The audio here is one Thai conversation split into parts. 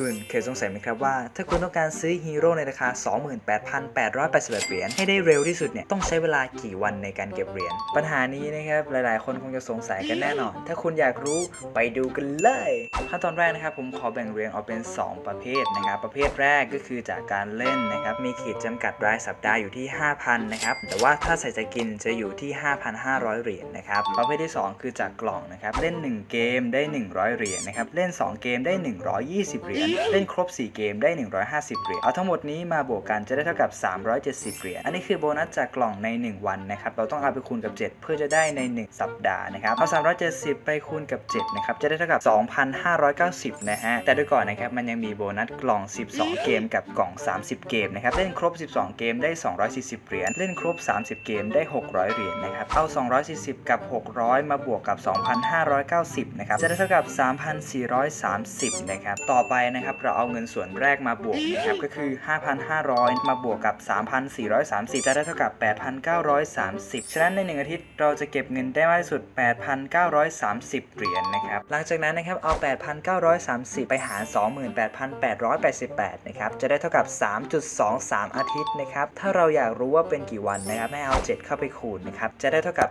คุณเคยสงสัยไหมครับว่า ถ้าคุณต้องการซื้อฮีโร่ในราคา 28,881 เหรียญให้ได้เร็วที่สุดเนี่ยต้องใช้เวลากี่วันในการเก็บเหรียญปัญหานี้นะครับหลายๆ คนคงจะสงสัยกันแน่นอน ถ้าคุณอยากรู้ไปดูกันเลยขั้นตอนแรกนะครับผมขอแบ่งเรียงออกเป็น 2 ประเภทนะครับประเภทแรกก็คือจากการเล่นนะครับมีขีดจำกัดรายสัปดาห์อยู่ที่ 5,000นะครับแต่ว่าถ้าใส่ใจกินจะอยู่ที่ 5,500 เหรียญนะครับประเภทที่ 2 คือจากกล่องนะครับเล่น 1 เกมได้ 100 เหรียญนะครับเล่น 2 เกมได้ 120 เหรียญเล่นครบ 4 เกมได้ 150 เหรียญ เอาทั้งหมดนี้มาบวกกันจะได้เท่ากับ 370 เหรียญ อันนี้คือโบนัสจากกล่องใน 1 วันนะครับ เราต้องเอาไปคูณกับ 7 เพื่อจะได้ใน 1 สัปดาห์นะครับ เอา 370 ไปคูณกับ 7 นะครับ จะได้เท่ากับ 2,590 นะฮะ แต่ด้วยก่อนนะครับ มันยังมีโบนัสกล่อง 12 เกมกับกล่อง 30 เกมนะครับ เล่นครบ 12 เกมได้ 240 เหรียญ เล่นครบ 30 เกมได้ 600 เหรียญนะครับ เอา 240 กับ 600 มาบวกกับ 2,590 นะครับ จะได้เท่ากับ 3,430 นะครับ ต่อไปนะครับ เราเอาเงินส่วนแรกมาบวกนะครับ ก็คือ 5,500 มาบวกกับ 3,430 จะได้เท่ากับ 8,930 ฉะนั้นใน 1 อาทิตย์เราจะเก็บเงินได้มากที่สุด 8,930 เหรียญนะครับ หลังจากนั้นนะครับ เอา 8,930 ไปหาร 28,888 นะครับ จะได้เท่ากับ 3.23 อาทิตย์นะครับ ถ้าเราอยากรู้ว่าเป็นกี่วันนะครับให้เอา 7 เข้าไปคูณนะครับ จะได้เท่ากับ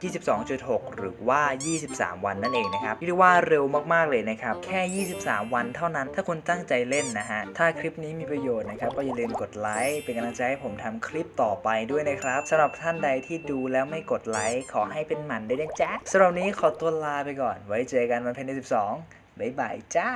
22.6 หรือว่า 23 วันนั่นเองนะครับเรียกว่าเร็วมากๆเลยนะครับ แค่ 23 วันเท่านั้น ถ้าคุณตั้งใจเล่นนะฮะ ถ้าคลิปนี้มีประโยชน์นะครับก็อย่าลืมกดไลค์เป็นกำลังใจให้ผมทำคลิปต่อไปด้วยนะครับสำหรับท่านใดที่ดูแล้วไม่กดไลค์ขอให้เป็นหมันได้วยนะจ๊ะสำหรับนี้ขอตัวลาไปก่อน ไว้เจอกันวันเพ็ญเดือน12บ๊ายบายจ้า